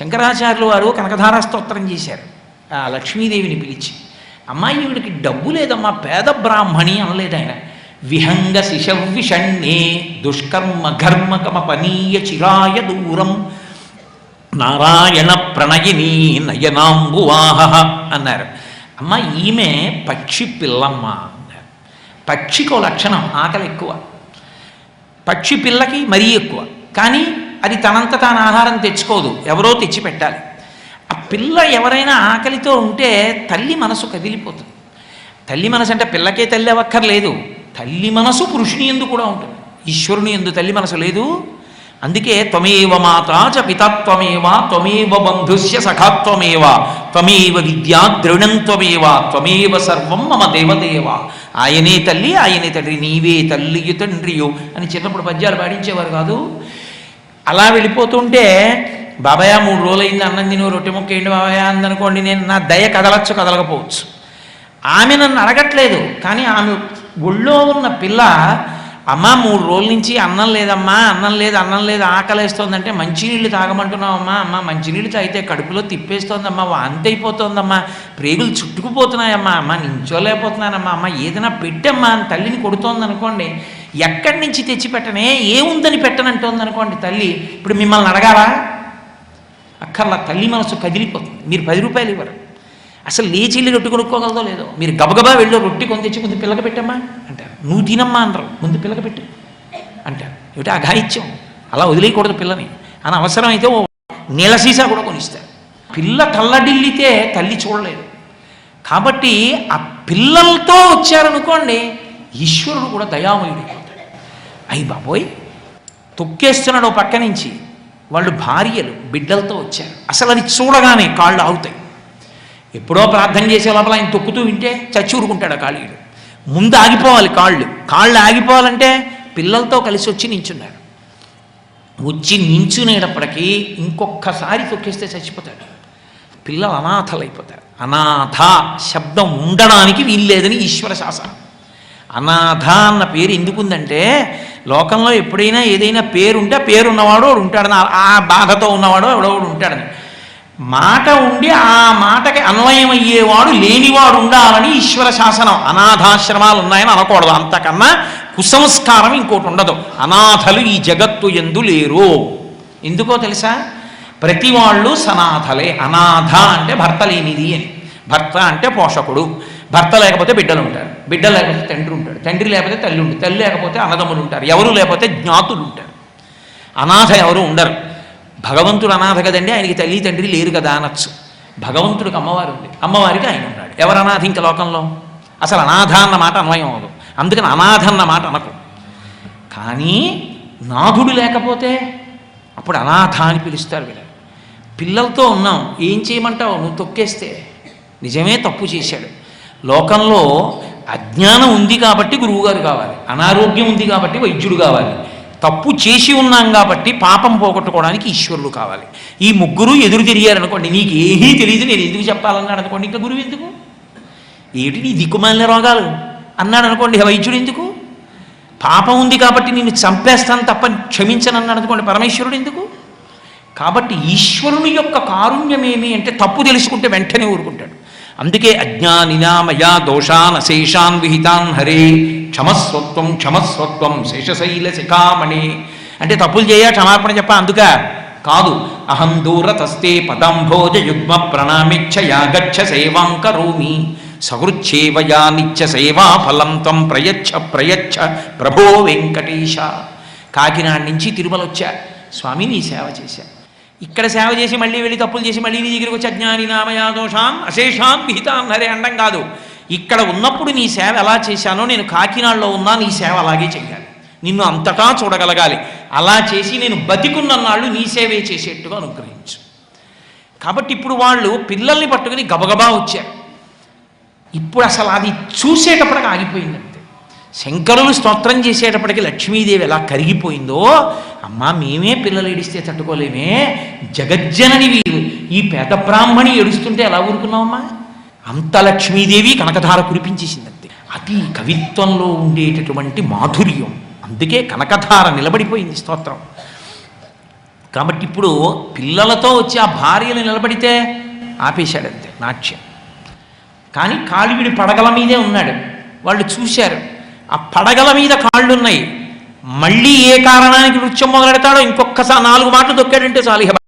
శంకరాచార్యులు వారు కనకధార స్తోత్రం చేశారు. ఆ లక్ష్మీదేవిని పిలిచి అమ్మాయి ఈవిడికి డబ్బు లేదమ్మా పేద బ్రాహ్మణి అనలేదు ఆయన విహంగ శిశవ్విషణ్యే దుష్కర్మ ఘర్మకమ పనీయ చిరాయ దూరం. నారాయణ ప్రణయిని నయనాంబువాహ అన్నారు. అమ్మ ఈమె పక్షి పిల్లమ్మ అన్నారు. పక్షికి లక్షణం ఆకలి ఎక్కువ. పక్షి పిల్లకి మరీ ఎక్కువ. కానీ అది తనంత తాను ఆహారం తెచ్చుకోదు. ఎవరో తెచ్చి పెట్టాలి ఆ పిల్ల ఎవరైనా ఆకలితో ఉంటే తల్లి మనసు కదిలిపోతుంది. తల్లి మనసు అంటే పిల్లకే తల్లి అవ్వక్కర్లేదు. తల్లి మనసు పురుషుని ఎందు కూడా ఉంటుంది. ఈశ్వరుని ఎందు తల్లి మనసు లేదు. అందుకే త్వమేవ మాత చ పితత్వమేవ త్వమేవ బంధుస్య సఖాత్వమేవ త్వమేవ విద్యా ద్రవిణం త్వమేవ త్వమేవ సర్వం మమ దేవదేవ. ఆయనే తల్లి ఆయనే తండ్రి నీవే తల్లియు తండ్రియు అని చిన్నప్పుడు పద్యాలు పాడించేవారు కాదు. అలా వెళ్ళిపోతుంటే బాబాయ్ మూడు రోజులైంది అన్నం తిని రొట్టె ముక్క ఏంటి బాబాయ్ అందనుకోండి నేను నా దయ కదలచ్చు కదలకపోవచ్చు. ఆమె నన్ను అడగట్లేదు కానీ ఆమె ఒళ్ళో ఉన్న పిల్ల అమ్మ మూడు రోజుల నుంచి అన్నం లేదమ్మా అన్నం లేదు అన్నం లేదు ఆకలేస్తోందంటే మంచినీళ్ళు తాగమంటున్నావమ్మా అమ్మ మంచినీళ్ళు తాగితే కడుపులో తిప్పేస్తోందమ్మా వాంతి ప్రేగులు చుట్టుకుపోతున్నాయమ్మా అమ్మ నించోలేకపోతున్నానమ్మా అమ్మ ఏదైనా పెట్టమ్మా అని తల్లిని కొడుతోంది అనుకోండి ఎక్కడి నుంచి తెచ్చి పెట్టనే ఏముందని పెట్టనంటోంది అనుకోండి తల్లి. ఇప్పుడు మిమ్మల్ని అడగాలా? అక్కర్లా తల్లి మనసు కదిలిపోతుంది. మీరు పది రూపాయలు ఇవ్వరు. అసలు లేచి వెళ్ళి రొట్టె కొనుక్కోగలదో లేదో? మీరు గబగబా వెళ్ళి రొట్టె కొని తెచ్చి ముందు పిల్లక పెట్టమ్మా? అంటారు. నువ్వు తినమ్మా అనరు ముందు పిల్లక పెట్టు. అంటారు. ఏమిటి అఘాయిత్యం? అలా వదిలేయకూడదు పిల్లని. అని అవసరమైతే ఓ నీళ్ళ సీసా కూడా కొనిస్తారు. పిల్ల తల్లడిల్లితే తల్లి చూడలేదు. కాబట్టి ఆ పిల్లలతో వచ్చారనుకోండి ఈశ్వరుడు కూడా దయామయుడు అయ్యి బాబోయ్ తొక్కేస్తున్నాడు పక్క నుంచి. వాళ్ళు భార్యలు బిడ్డలతో వచ్చారు. అసలు అది చూడగానే కాళ్ళు ఆగుతాయి. ఎప్పుడో ప్రార్థన చేసే లోపల ఆయన తొక్కుతూ వింటే చచ్చి ఊరుకుంటాడు ఆ కాళీయుడు ముందు ఆగిపోవాలి కాళ్ళు. కాళ్ళు ఆగిపోవాలంటే పిల్లలతో కలిసి వచ్చి నించున్నారు. వచ్చి నించునేటప్పటికీ ఇంకొకసారి తొక్కేస్తే చచ్చిపోతాడు. పిల్లలు అనాథలైపోతారు. అనాథ శబ్దం ఉండడానికి వీల్లేదని ఈశ్వర శాసనం. అనాథ అన్న పేరు ఎందుకుందంటే లోకంలో ఎప్పుడైనా ఏదైనా పేరుంటే పేరున్నవాడు పేరు ఉన్నవాడు వాడు ఉంటాడని ఆ- బాధతో ఉన్నవాడు ఎవడో ఒకడు ఉంటాడని మాట ఉండి ఆ మాటకి అన్వయం అయ్యేవాడు లేనివాడు ఉండాలని ఈశ్వర శాసనం. అనాథాశ్రమాలు ఉన్నాయని అనకూడదు. అంతకన్నా కుసంస్కారం ఇంకోటి ఉండదు. అనాథలు ఈ జగత్తు ఎందు లేరు. ఎందుకో తెలుసా? ప్రతి వాళ్ళు సనాథలే. అనాథ అంటే భర్త లేనిది అని. భర్త అంటే పోషకుడు. భర్త లేకపోతే బిడ్డలు ఉంటారు. బిడ్డ లేకపోతే తండ్రి ఉంటాడు. తండ్రి లేకపోతే తల్లి ఉంటుంది. తల్లి లేకపోతే అన్నదమ్ములు ఉంటారు. ఎవరు లేకపోతే జ్ఞాతులు ఉంటారు. అనాథ ఎవరు ఉండరు. భగవంతుడు అనాథ కదండి ఆయనకి తల్లి తండ్రి లేరు కదా అనొచ్చు. భగవంతుడికి అమ్మవారు ఉంది. అమ్మవారికి ఆయన ఉన్నాడు ఎవరు అనాథ ఇంకా లోకంలో? అసలు అనాథ అన్న మాట అన్వయం అవ్వదు. అందుకని అనాథ అన్న మాట అనకు. కానీ నాథుడు లేకపోతే అప్పుడు అనాథ అని పిలుస్తారు వీళ్ళు. పిల్లలతో ఉన్నాం. ఏం చేయమంటావు? నువ్వు తొక్కేస్తే. నిజమే తప్పు చేశాడు. లోకంలో అజ్ఞానం ఉంది కాబట్టి గురువుగారు కావాలి. అనారోగ్యం ఉంది కాబట్టి వైద్యుడు కావాలి. తప్పు చేసి ఉన్నాం కాబట్టి పాపం పోగొట్టుకోవడానికి ఈశ్వరుడు కావాలి. ఈ ముగ్గురు ఎదురు తిరిగారనుకోండి నీకు ఏమీ తెలియదు నేను ఎందుకు చెప్పాలన్నాడు అనుకోండి ఇంకా గురువు ఎందుకు? ఏమిటి నీ దిక్కుమాలిన రోగాలు? అన్నాడు అనుకోండి వైద్యుడు ఎందుకు? పాపం ఉంది కాబట్టి నేను చంపేస్తాను తప్ప క్షమించను అన్నాడు అనుకోండి పరమేశ్వరుడు ఎందుకు? కాబట్టి ఈశ్వరుని యొక్క కారుణ్యమేమి అంటే తప్పు తెలుసుకుంటే వెంటనే ఊరుకుంటాడు. అందుకే అజ్ఞానినామయా దోషాన్ అశేషాన్ విహితాన్ హరే క్షమస్వత్వం క్షమస్వత్వం శేషశైల శిఖామణి. అంటే తప్పులు చేయ క్షమాపణ చెప్ప అందుక కాదు. అహం దూరతస్తే పదంభోజ యుగ్మ ప్రణామిచ్చయా గచ్చ సేవాం కరోమి. సహృచ్ఛేవయా నిత్య సేవా ఫలం తం ప్రయచ్ఛ ప్రయచ్ఛ ప్రభో వెంకటేశ. కాకినాడ నుంచి తిరుమల వచ్చా స్వామి నీ సేవ చేశా. ఇక్కడ సేవ చేసి మళ్ళీ వెళ్ళి తప్పులు చేసి మళ్ళీ నీ దగ్గరికి వచ్చి అజ్ఞాని నామయాదోషాం అశేషాం విహితాం హరే అండం కాదు. ఇక్కడ ఉన్నప్పుడు నీ సేవ ఎలా చేశానో నేను కాకినాడలో ఉన్నా నీ సేవ అలాగే చెయ్యాలి. నిన్ను అంతటా చూడగలగాలి. అలా చేసి నేను బతికున్న నాళ్ళు నీ సేవే చేసేట్టుగా అనుగ్రహించు. కాబట్టి ఇప్పుడు వాళ్ళు పిల్లల్ని పట్టుకుని గబగబా వచ్చారు. ఇప్పుడు అసలు అది చూసేటప్పటికి ఆగిపోయింది శంకరులు స్తోత్రం చేసేటప్పటికి లక్ష్మీదేవి ఎలా కరిగిపోయిందో అమ్మా మేమే పిల్లలు ఏడిస్తే తట్టుకోలేమే. జగజ్జనని వీరు. ఈ పేద బ్రాహ్మణి ఏడుస్తుంటే ఎలా ఊరుకున్నావమ్మా? అంత లక్ష్మీదేవి కనకధార కురిపించేసిందంతే. అది కవిత్వంలో ఉండేటటువంటి మాధుర్యం. అందుకే కనకధార నిలబడిపోయింది స్తోత్రం. కాబట్టి ఇప్పుడు పిల్లలతో వచ్చి ఆ భార్యలు నిలబడితే ఆపేశాడంతే నాట్యం. కానీ కాళివిడి పడగల మీదే ఉన్నాడు. వాళ్ళు చూశారు. ఆ పడగల మీద కాళ్ళున్నాయి. మళ్ళీ ఏ కారణానికి నృత్యం మొదలెడతాడో ఇంకొకసారి నాలుగు మాటలు దొక్కాడంటే చాలు